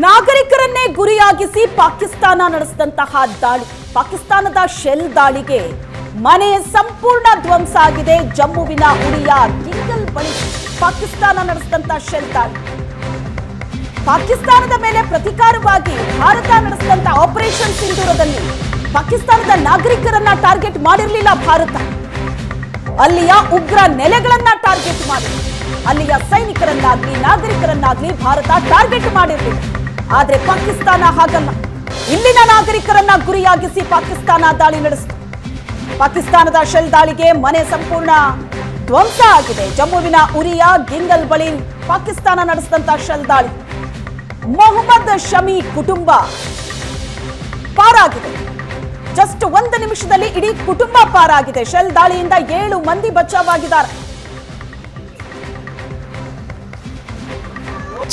ನಾಗರಿಕರನ್ನೇ ಗುರಿಯಾಗಿಸಿ ಪಾಕಿಸ್ತಾನ ನಡೆಸಿದಂತಹ ದಾಳಿ. ಪಾಕಿಸ್ತಾನದ ಶೆಲ್ ದಾಳಿಗೆ ಮನೆ ಸಂಪೂರ್ಣ ಧ್ವಂಸ ಆಗಿದೆ. ಜಮ್ಮುವಿನ ಉರಿಯ ಗಿಂಗಲ್ ಬಳಿ ಪಾಕಿಸ್ತಾನ ನಡೆಸಿದಂತಹ ಶೆಲ್ ದಾಳಿ. ಪಾಕಿಸ್ತಾನದ ಮೇಲೆ ಪ್ರತಿಕಾರವಾಗಿ ಭಾರತ ನಡೆಸಿದಂತ ಆಪರೇಷನ್ ಸಿಂಧೂರದಲ್ಲಿ ಪಾಕಿಸ್ತಾನದ ನಾಗರಿಕರನ್ನ ಟಾರ್ಗೆಟ್ ಮಾಡಿರಲಿಲ್ಲ ಭಾರತ. ಅಲ್ಲಿಯ ಉಗ್ರ ನೆಲೆಗಳನ್ನ ಟಾರ್ಗೆಟ್ ಮಾಡಿ ಅಲ್ಲಿಯ ಸೈನಿಕರನ್ನಾಗ್ಲಿ, ನಾಗರಿಕರನ್ನಾಗ್ಲಿ ಭಾರತ ಟಾರ್ಗೆಟ್ ಮಾಡಿರಲಿಲ್ಲ. ಆದ್ರೆ ಪಾಕಿಸ್ತಾನ ಹಾಗಲ್ಲ. ಇಲ್ಲಿನ ನಾಗರಿಕರನ್ನ ಗುರಿಯಾಗಿಸಿ ಪಾಕಿಸ್ತಾನ ದಾಳಿ ನಡೆಸಿತು. ಪಾಕಿಸ್ತಾನದ ಶೆಲ್ ದಾಳಿಗೆ ಮನೆ ಸಂಪೂರ್ಣ ಧ್ವಂಸ ಆಗಿದೆ. ಜಮ್ಮುವಿನ ಉರಿಯ ಗಿಂಗಲ್ ಬಳಿ ಪಾಕಿಸ್ತಾನ ನಡೆಸಿದಂತ ಶೆಲ್ ದಾಳಿ. ಮೊಹಮ್ಮದ್ ಶಮಿ ಕುಟುಂಬ ಪಾರಾಗಿದೆ. ಜಸ್ಟ್ ಒಂದು ನಿಮಿಷದಲ್ಲಿ ಇಡೀ ಕುಟುಂಬ ಪಾರಾಗಿದೆ. ಶೆಲ್ ದಾಳಿಯಿಂದ ಏಳು ಮಂದಿ ಬಚಾವಾಗಿದ್ದಾರೆ.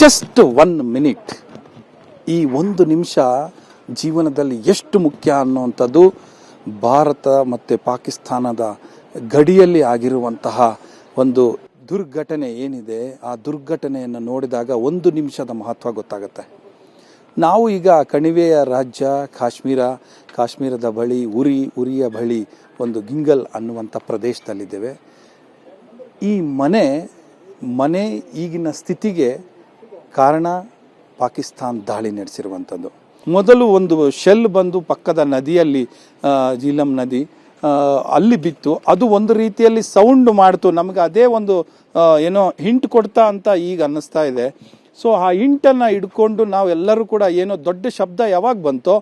Just one minute. ಈ ಒಂದು ನಿಮಿಷ ಜೀವನದಲ್ಲಿ ಎಷ್ಟು ಮುಖ್ಯ ಅನ್ನುವಂಥದ್ದು ಭಾರತ ಮತ್ತು ಪಾಕಿಸ್ತಾನದ ಗಡಿಯಲ್ಲಿ ಆಗಿರುವಂತಹ ಒಂದು ದುರ್ಘಟನೆ ಏನಿದೆ, ಆ ದುರ್ಘಟನೆಯನ್ನು ನೋಡಿದಾಗ ಒಂದು ನಿಮಿಷದ ಮಹತ್ವ ಗೊತ್ತಾಗುತ್ತೆ. ನಾವು ಈಗ ಕಣಿವೆಯ ರಾಜ್ಯ, ಕಾಶ್ಮೀರ, ಕಾಶ್ಮೀರದ ಬಳಿ, ಉರಿ, ಉರಿಯ ಬಳಿ ಒಂದು ಗಿಂಗಲ್ ಅನ್ನುವಂಥ ಪ್ರದೇಶದಲ್ಲಿದ್ದೇವೆ. ಈ ಮನೆ ಮನೆ ಈಗಿನ ಸ್ಥಿತಿಗೆ ಕಾರಣ ಪಾಕಿಸ್ತಾನ್ ದಾಳಿ ನಡೆಸಿರುವಂಥದ್ದು. ಮೊದಲು ಒಂದು ಶೆಲ್ ಬಂದು ಪಕ್ಕದ ನದಿಯಲ್ಲಿ ಜೀಲಂ ನದಿ ಅಲ್ಲಿ ಬಿತ್ತು. ಅದು ಒಂದು ರೀತಿಯಲ್ಲಿ ಸೌಂಡ್ ಮಾಡ್ತು. ನಮಗೆ ಅದೇ ಒಂದು ಏನೋ ಹಿಂಟ್ ಕೊಡ್ತಾ ಅಂತ ಈಗ ಅನ್ನಿಸ್ತಾ ಇದೆ. ಸೊ ಆ ಹಿಂಟನ್ನು ಹಿಡ್ಕೊಂಡು ನಾವೆಲ್ಲರೂ ಕೂಡ ಏನೋ ದೊಡ್ಡ ಶಬ್ದ ಯಾವಾಗ ಬಂತೋ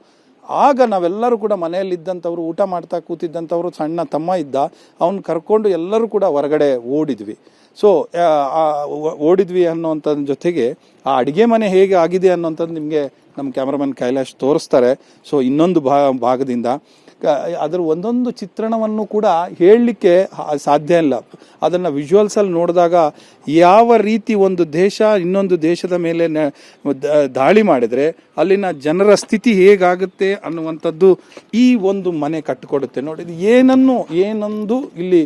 ಆಗ ನಾವೆಲ್ಲರೂ ಕೂಡ ಮನೆಯಲ್ಲಿದ್ದಂಥವ್ರು, ಊಟ ಮಾಡ್ತಾ ಕೂತಿದ್ದಂಥವ್ರು, ಸಣ್ಣ ತಮ್ಮ ಇದ್ದ, ಅವನು ಕರ್ಕೊಂಡು ಎಲ್ಲರೂ ಕೂಡ ಹೊರಗಡೆ ಓಡಿದ್ವಿ. ಸೊ ಓಡಿದ್ವಿ ಅನ್ನೋಂಥದ್ರ ಜೊತೆಗೆ ಆ ಅಡುಗೆ ಮನೆ ಹೇಗೆ ಆಗಿದೆ ಅನ್ನೋಂಥದ್ದು ನಿಮಗೆ ನಮ್ಮ ಕ್ಯಾಮ್ರಾಮನ್ ಕೈಲಾಶ್ ತೋರಿಸ್ತಾರೆ. ಸೊ ಇನ್ನೊಂದು ಭಾಗದಿಂದ ಅದರ ಒಂದೊಂದು ಚಿತ್ರಣವನ್ನು ಕೂಡ ಹೇಳಲಿಕ್ಕೆ ಸಾಧ್ಯ ಇಲ್ಲ. ಅದನ್ನು ವಿಜುವಲ್ಸಲ್ಲಿ ನೋಡಿದಾಗ ಯಾವ ರೀತಿ ಒಂದು ದೇಶ ಇನ್ನೊಂದು ದೇಶದ ಮೇಲೆ ದಾಳಿ ಮಾಡಿದರೆ ಅಲ್ಲಿನ ಜನರ ಸ್ಥಿತಿ ಹೇಗಾಗುತ್ತೆ ಅನ್ನುವಂಥದ್ದು ಈ ಒಂದು ಮನೆ ಕಟ್ಟಿಕೊಡುತ್ತೆ. ನೋಡಿ ಏನನ್ನು, ಏನೊಂದು ಇಲ್ಲಿ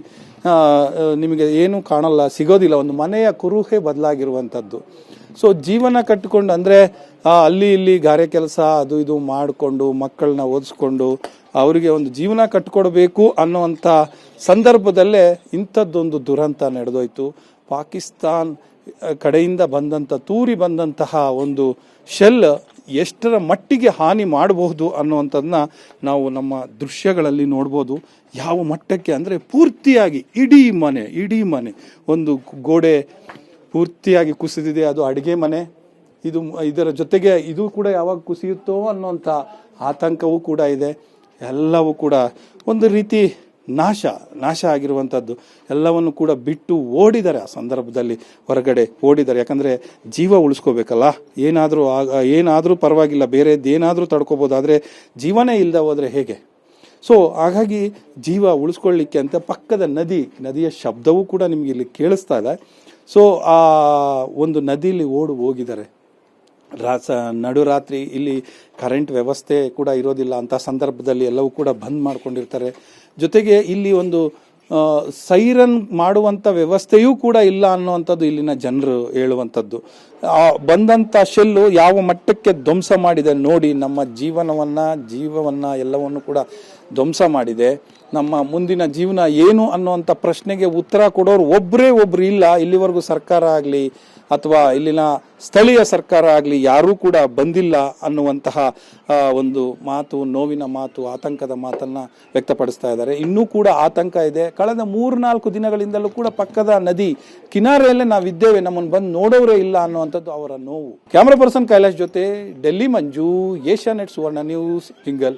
ನಿಮಗೆ ಏನು ಕಾಣಲ್ಲ, ಸಿಗೋದಿಲ್ಲ. ಒಂದು ಮನೆಯ ಕುರುಹೆ ಬದಲಾಗಿರುವಂಥದ್ದು. ಸೊ ಜೀವನ ಕಟ್ಟಿಕೊಂಡು, ಅಂದರೆ ಅಲ್ಲಿ ಇಲ್ಲಿ ಗಾರೆ ಕೆಲಸ, ಅದು ಇದು ಮಾಡಿಕೊಂಡು, ಮಕ್ಕಳನ್ನ ಓದಿಸ್ಕೊಂಡು, ಅವರಿಗೆ ಒಂದು ಜೀವನ ಕಟ್ಟಿಕೊಡ್ಬೇಕು ಅನ್ನುವಂಥ ಸಂದರ್ಭದಲ್ಲೇ ಇಂಥದ್ದೊಂದು ದುರಂತ ನಡೆದೋಯ್ತು. ಪಾಕಿಸ್ತಾನ್ ಕಡೆಯಿಂದ ಬಂದಂಥ, ತೂರಿ ಬಂದಂತಹ ಒಂದು ಶೆಲ್ ಎಷ್ಟರ ಮಟ್ಟಿಗೆ ಹಾನಿ ಮಾಡಬಹುದು ಅನ್ನುವಂಥದ್ದನ್ನ ನಾವು ನಮ್ಮ ದೃಶ್ಯಗಳಲ್ಲಿ ನೋಡ್ಬೋದು. ಯಾವ ಮಟ್ಟಕ್ಕೆ ಅಂದರೆ ಪೂರ್ತಿಯಾಗಿ ಇಡೀ ಮನೆ ಇಡೀ ಮನೆ. ಒಂದು ಗೋಡೆ ಪೂರ್ತಿಯಾಗಿ ಕುಸಿದಿದೆ, ಅದು ಅಡುಗೆ ಮನೆ. ಇದು ಇದರ ಜೊತೆಗೆ ಇದು ಕೂಡ ಯಾವಾಗ ಕುಸಿಯುತ್ತೋ ಅನ್ನೋಂಥ ಆತಂಕವೂ ಕೂಡ ಇದೆ. ಎಲ್ಲವೂ ಕೂಡ ಒಂದು ರೀತಿ ನಾಶ ನಾಶ ಆಗಿರುವಂಥದ್ದು ಎಲ್ಲವನ್ನು ಕೂಡ ಬಿಟ್ಟು ಓಡಿದ್ದಾರೆ ಆ ಸಂದರ್ಭದಲ್ಲಿ ಹೊರಗಡೆ ಓಡಿದ್ದಾರೆ ಯಾಕಂದರೆ ಜೀವ ಉಳಿಸ್ಕೋಬೇಕಲ್ಲ. ಏನಾದರೂ ಆಗ, ಏನಾದರೂ ಪರವಾಗಿಲ್ಲ ಬೇರೆದ್ದೇನಾದರೂ ತಡ್ಕೋಬೋದು ಆದರೆ ಜೀವನೇ ಇಲ್ಲದೆ ಹೋದರೆ ಹೇಗೆ? ಸೊ ಹಾಗಾಗಿ ಜೀವ ಉಳಿಸ್ಕೊಳ್ಳಿಕ್ಕೆ ಅಂತ ಪಕ್ಕದ ನದಿ, ನದಿಯ ಶಬ್ದವೂ ಕೂಡ ನಿಮಗೆ ಇಲ್ಲಿ ಕೇಳಿಸ್ತಾ ಇದೆ. ಸೊ ಆ ಒಂದು ನದಿಯಲ್ಲಿ ಓಡಿ ಹೋಗಿದ್ದಾರೆ. ರಾಸ ನಡುರಾತ್ರಿ ಇಲ್ಲಿ ಕರೆಂಟ್ ವ್ಯವಸ್ಥೆ ಕೂಡ ಇರೋದಿಲ್ಲ. ಅಂತ ಸಂದರ್ಭದಲ್ಲಿ ಎಲ್ಲವೂ ಕೂಡ ಬಂದ್ ಮಾಡ್ಕೊಂಡಿರ್ತಾರೆ. ಜೊತೆಗೆ ಇಲ್ಲಿ ಒಂದು ಸೈರನ್ ಮಾಡುವಂಥ ವ್ಯವಸ್ಥೆಯೂ ಕೂಡ ಇಲ್ಲ ಅನ್ನುವಂಥದ್ದು ಇಲ್ಲಿನ ಜನರು ಹೇಳುವಂಥದ್ದು. ಬಂದಂಥ ಶೆಲ್ಲು ಯಾವ ಮಟ್ಟಕ್ಕೆ ಧ್ವಂಸ ಮಾಡಿದೆ ನೋಡಿ ನಮ್ಮ ಜೀವನವನ್ನು, ಜೀವವನ್ನು ಎಲ್ಲವನ್ನು ಕೂಡ ಧ್ವಂಸ ಮಾಡಿದೆ. ನಮ್ಮ ಮುಂದಿನ ಜೀವನ ಏನು ಅನ್ನುವಂಥ ಪ್ರಶ್ನೆಗೆ ಉತ್ತರ ಕೊಡೋರು ಒಬ್ಬರೇ ಒಬ್ಬರು ಇಲ್ಲ. ಇಲ್ಲಿವರೆಗೂ ಸರ್ಕಾರ ಆಗಲಿ ಅಥವಾ ಇಲ್ಲಿನ ಸ್ಥಳೀಯ ಸರ್ಕಾರ ಆಗಲಿ ಯಾರೂ ಕೂಡ ಬಂದಿಲ್ಲ ಅನ್ನುವಂತಹ ಒಂದು ಮಾತು, ನೋವಿನ ಮಾತು, ಆತಂಕದ ಮಾತನ್ನು ವ್ಯಕ್ತಪಡಿಸ್ತಾ ಇದ್ದಾರೆ. ಇನ್ನೂ ಕೂಡ ಆತಂಕ ಇದೆ. ಕಳೆದ ಮೂರ್ನಾಲ್ಕು ದಿನಗಳಿಂದಲೂ ಕೂಡ ಪಕ್ಕದ ನದಿ ಕಿನಾರೆಯಲ್ಲೇ ನಾವಿದ್ದೇವೆ. ನಮ್ಮನ್ನು ಬಂದು ನೋಡೋರೇ ಇಲ್ಲ ಅನ್ನುವಂಥದ್ದು ಅವರ ನೋವು. ಕ್ಯಾಮ್ರಾ ಪರ್ಸನ್ ಕೈಲಾಶ್ ಜೊತೆ, Delhi Manju, Asianet Suvarna news jingle